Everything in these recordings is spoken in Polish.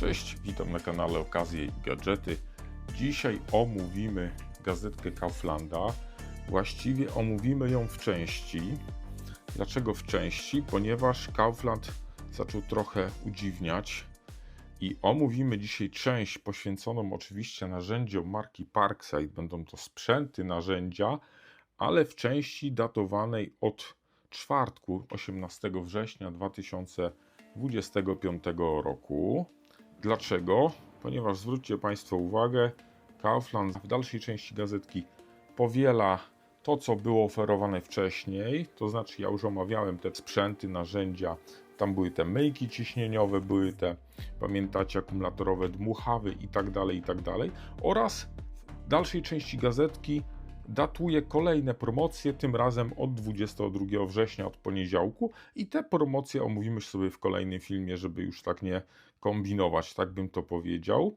Cześć, witam na kanale Okazje i Gadżety. Dzisiaj omówimy gazetkę Kauflanda. Właściwie omówimy ją w części. Dlaczego w części? Ponieważ Kaufland zaczął trochę udziwniać i omówimy dzisiaj część poświęconą oczywiście narzędziom marki Parkside. Będą to sprzęty, narzędzia, ale w części datowanej od czwartku 18 września 2025 roku. Dlaczego? Ponieważ zwróćcie Państwo uwagę, Kaufland w dalszej części gazetki powiela to, co było oferowane wcześniej. To znaczy, ja już omawiałem te sprzęty, narzędzia. Tam były te myjki ciśnieniowe, były te, pamiętacie, akumulatorowe dmuchawy i tak dalej, i tak dalej. Oraz w dalszej części gazetki datuje kolejne promocje, tym razem od 22 września, od poniedziałku. I te promocje omówimy sobie w kolejnym filmie, żeby już tak nie kombinować, tak bym to powiedział.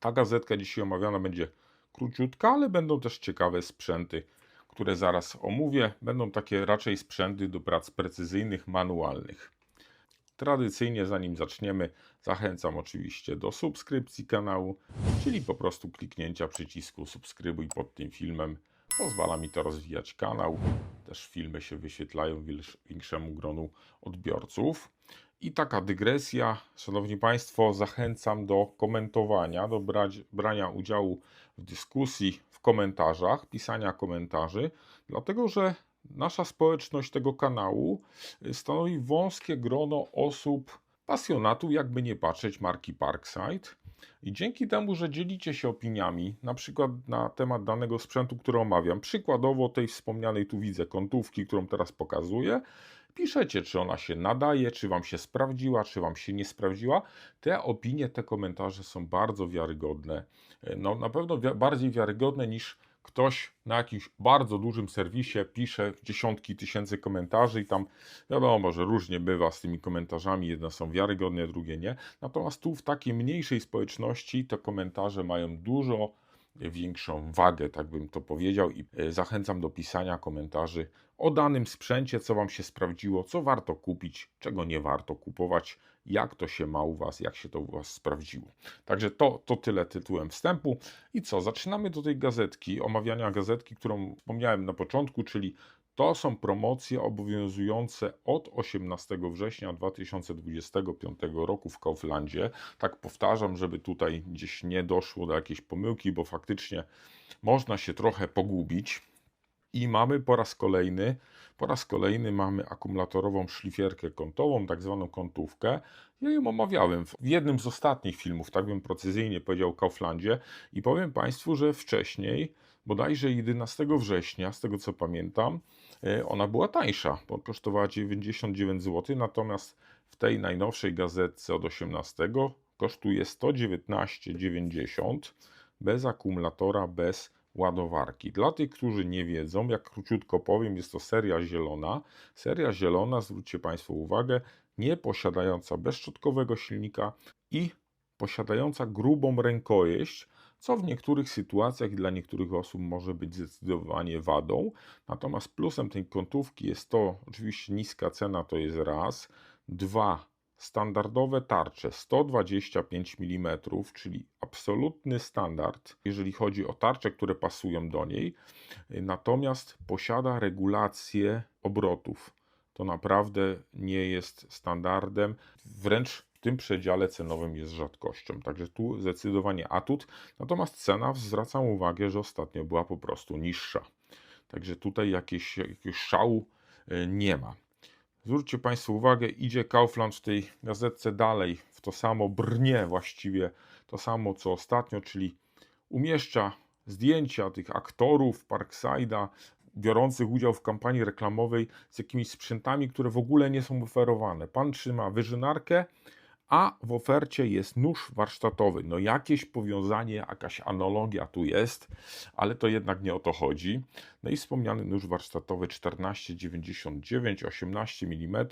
Ta gazetka dzisiaj omawiana będzie króciutka, ale będą też ciekawe sprzęty, które zaraz omówię. Będą takie raczej sprzęty do prac precyzyjnych, manualnych. Tradycyjnie, zanim zaczniemy, zachęcam oczywiście do subskrypcji kanału, czyli po prostu kliknięcia przycisku subskrybuj pod tym filmem. Pozwala mi to rozwijać kanał. Też filmy się wyświetlają większemu gronu odbiorców. I taka dygresja, Szanowni Państwo, zachęcam do komentowania, do brać, brania udziału w dyskusji w komentarzach, pisania komentarzy, dlatego że nasza społeczność tego kanału y, stanowi wąskie grono osób, pasjonatów, jakby nie patrzeć, marki Parkside. I dzięki temu, że dzielicie się opiniami, na przykład na temat danego sprzętu, który omawiam, przykładowo tej wspomnianej tu widzę kątówki, którą teraz pokazuję, piszecie, czy ona się nadaje, czy Wam się sprawdziła, czy Wam się nie sprawdziła. Te opinie, te komentarze są bardzo wiarygodne. No, na pewno bardziej wiarygodne niż ktoś na jakimś bardzo dużym serwisie pisze dziesiątki tysięcy komentarzy i tam wiadomo, że różnie bywa z tymi komentarzami. Jedne są wiarygodne, drugie nie. Natomiast tu w takiej mniejszej społeczności te komentarze mają dużo większą wagę, tak bym to powiedział, i e, zachęcam do pisania komentarzy o danym sprzęcie, co Wam się sprawdziło, co warto kupić, czego nie warto kupować, jak to się ma u Was, jak się to u Was sprawdziło. Także to, to tyle tytułem wstępu. I co, zaczynamy do tej gazetki, omawiania gazetki, którą wspomniałem na początku, czyli to są promocje obowiązujące od 18 września 2025 roku w Kauflandzie. Tak powtarzam, żeby tutaj gdzieś nie doszło do jakiejś pomyłki, bo faktycznie można się trochę pogubić. I mamy po raz kolejny, po raz kolejny mamy akumulatorową szlifierkę kątową, tak zwaną kątówkę. Ja ją omawiałem w jednym z ostatnich filmów, tak bym precyzyjnie powiedział, Kauflandzie. I powiem Państwu, że wcześniej, bodajże 11 września, z tego co pamiętam, ona była tańsza, bo kosztowała 99 zł, natomiast w tej najnowszej gazetce od 18 kosztuje 119,90 bez akumulatora, bez ładowarki. Dla tych, którzy nie wiedzą, jak króciutko powiem, jest to seria zielona. Seria zielona, zwróćcie Państwo uwagę, nie posiadająca bezszczotkowego silnika i posiadająca grubą rękojeść, co w niektórych sytuacjach dla niektórych osób może być zdecydowanie wadą. Natomiast plusem tej kątówki jest to, oczywiście niska cena to jest raz, dwa, standardowe tarcze 125 mm, czyli absolutny standard, jeżeli chodzi o tarcze, które pasują do niej. Natomiast posiada regulację obrotów. To naprawdę nie jest standardem, wręcz w tym przedziale cenowym jest rzadkością. Także tu zdecydowanie atut. Natomiast cena, zwracam uwagę, że ostatnio była po prostu niższa. Także tutaj jakieś, jakiegoś szału e, nie ma. Zwróćcie Państwo uwagę, idzie Kaufland w tej gazetce dalej, w to samo brnie właściwie, to samo co ostatnio, czyli umieszcza zdjęcia tych aktorów Parkside'a, biorących udział w kampanii reklamowej z jakimiś sprzętami, które w ogóle nie są oferowane. Pan trzyma wyżynarkę, a w ofercie jest nóż warsztatowy. No jakieś powiązanie, jakaś analogia tu jest, ale to jednak nie o to chodzi. No i wspomniany nóż warsztatowy 14,99, 18 mm,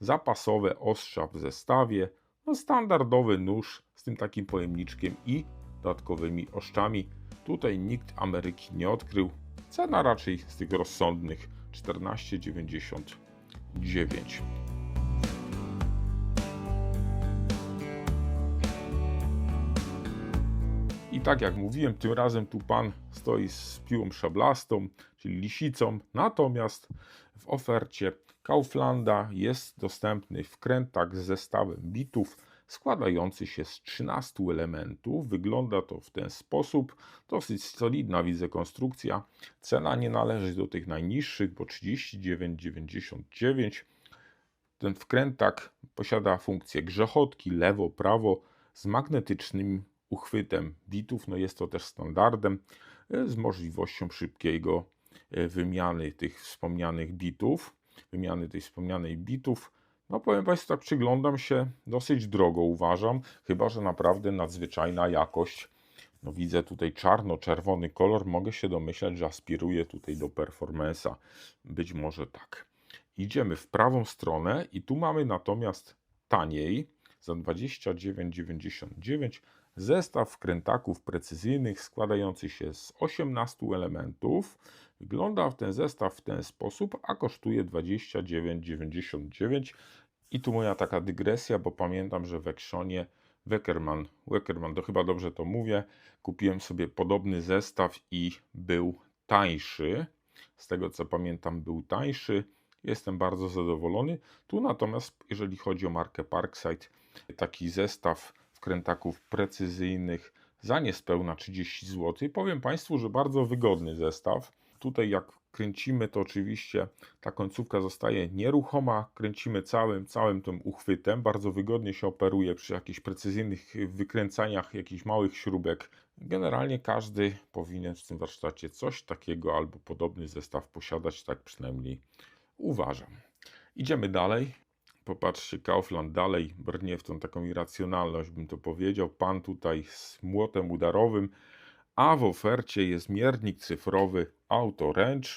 zapasowe ostrza w zestawie, no standardowy nóż z tym takim pojemniczkiem i dodatkowymi oszczami. Tutaj nikt Ameryki nie odkrył. Cena raczej z tych rozsądnych 14,99. Tak jak mówiłem, tym razem tu pan stoi z piłą szablastą, czyli lisicą, natomiast w ofercie Kauflanda jest dostępny wkrętak z zestawem bitów składający się z 13 elementów. Wygląda to w ten sposób. Dosyć solidna widzę konstrukcja. Cena nie należy do tych najniższych, bo 39,99. Ten wkrętak posiada funkcję grzechotki lewo, prawo z magnetycznym uchwytem bitów. No jest to też standardem e, z możliwością szybkiego e, wymiany tych wspomnianych bitów, wymiany tej wspomnianej bitów. No powiem Państwu, tak przyglądam się dosyć drogo, uważam, chyba że naprawdę nadzwyczajna jakość. No widzę tutaj czarno-czerwony kolor, mogę się domyślać, że aspiruje tutaj do performance'a. Być może tak. Idziemy w prawą stronę i tu mamy natomiast taniej za 29,99 zestaw wkrętaków precyzyjnych składający się z 18 elementów. Wygląda ten zestaw w ten sposób, a kosztuje 29,99. I tu moja taka dygresja, bo pamiętam, że w Actionie Weckerman, Weckerman, to chyba dobrze to mówię, kupiłem sobie podobny zestaw i był tańszy. Z tego co pamiętam, był tańszy. Jestem bardzo zadowolony. Tu natomiast, jeżeli chodzi o markę Parkside, taki zestaw wkrętaków precyzyjnych za niespełna 30 zł. Powiem Państwu, że bardzo wygodny zestaw. Tutaj jak kręcimy, to oczywiście ta końcówka zostaje nieruchoma. Kręcimy całym, całym tym uchwytem. Bardzo wygodnie się operuje przy jakichś precyzyjnych wykręcaniach jakichś małych śrubek. Generalnie każdy powinien w tym warsztacie coś takiego albo podobny zestaw posiadać, tak przynajmniej uważam. Idziemy dalej. Popatrzcie, Kaufland dalej brnie w tą taką irracjonalność, bym to powiedział. Pan tutaj z młotem udarowym, a w ofercie jest miernik cyfrowy AutoRange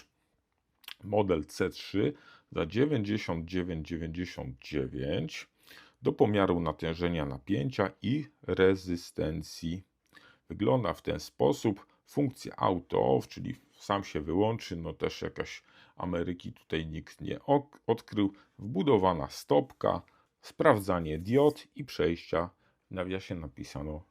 model C3 za 99,99 do pomiaru natężenia napięcia i rezystencji. Wygląda w ten sposób. Funkcja auto off, czyli sam się wyłączy, no też jakaś Ameryki tutaj nikt nie odkrył. Wbudowana stopka, sprawdzanie diod i przejścia. W nawiasie napisano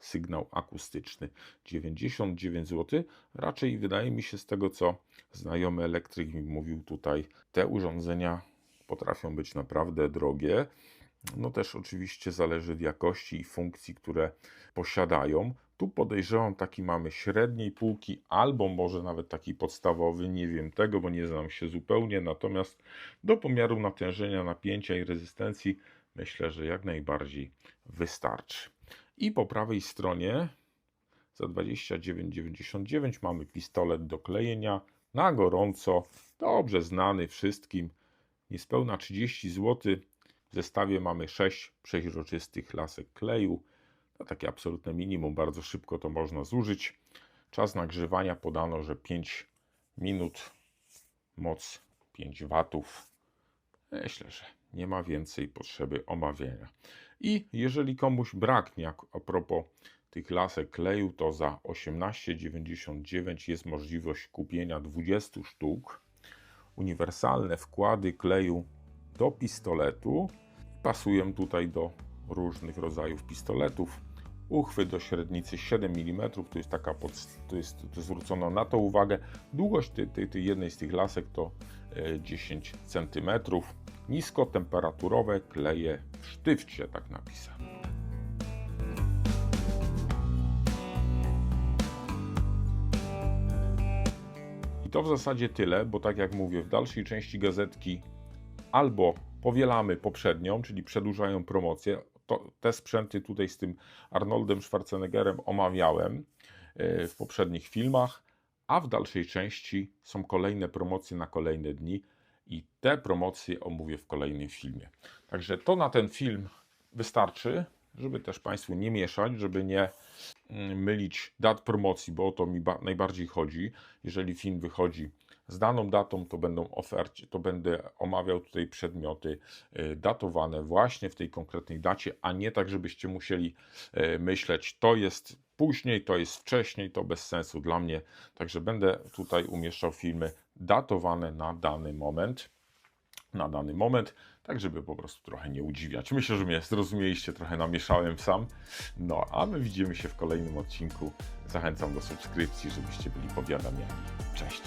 sygnał akustyczny. 99 zł. Raczej wydaje mi się z tego, co znajomy elektryk mi mówił tutaj, te urządzenia potrafią być naprawdę drogie. No też oczywiście zależy od jakości i funkcji, które posiadają. Tu podejrzewam taki mamy średniej półki, albo może nawet taki podstawowy, nie wiem tego, bo nie znam się zupełnie. Natomiast do pomiaru natężenia, napięcia i rezystencji myślę, że jak najbardziej wystarczy. I po prawej stronie za 29,99 mamy pistolet do klejenia na gorąco, dobrze znany wszystkim, niespełna 30 zł. W zestawie mamy 6 przeźroczystych lasek kleju. Takie absolutne minimum, bardzo szybko to można zużyć. Czas nagrzewania podano, że 5 minut, moc 5 watów. Myślę, że nie ma więcej potrzeby omawiania. I jeżeli komuś braknie, a propos tych lasek kleju, to za 18,99 jest możliwość kupienia 20 sztuk. Uniwersalne wkłady kleju do pistoletu. Pasują tutaj do różnych rodzajów pistoletów. Uchwyt do średnicy 7 mm, to jest taka, pod, to jest, to zwrócono na to uwagę. Długość tej, tej, tej jednej z tych lasek to 10 e, cm. Niskotemperaturowe kleje w sztywcie, tak napisano. I to w zasadzie tyle, bo tak jak mówię, w dalszej części gazetki albo powielamy poprzednią, czyli przedłużają promocję. To, te sprzęty tutaj z tym Arnoldem Schwarzeneggerem omawiałem e, w poprzednich filmach, a w dalszej części są kolejne promocje na kolejne dni i te promocje omówię w kolejnym filmie. Także to na ten film wystarczy, żeby też Państwu nie mieszać, żeby nie mm, mylić dat promocji, bo o to mi najbardziej chodzi. Jeżeli film wychodzi z daną datą, to będą ofercie, to będę omawiał tutaj przedmioty y, datowane właśnie w tej konkretnej dacie, a nie tak, żebyście musieli y, myśleć, to jest później, to jest wcześniej, to bez sensu dla mnie. Także będę tutaj umieszczał filmy datowane na dany moment. Na dany moment. tak żeby po prostu trochę nie udziwiać. Myślę, że mnie zrozumieliście, trochę namieszałem sam. No, a my widzimy się w kolejnym odcinku. Zachęcam do subskrypcji, żebyście byli powiadamiani. Cześć!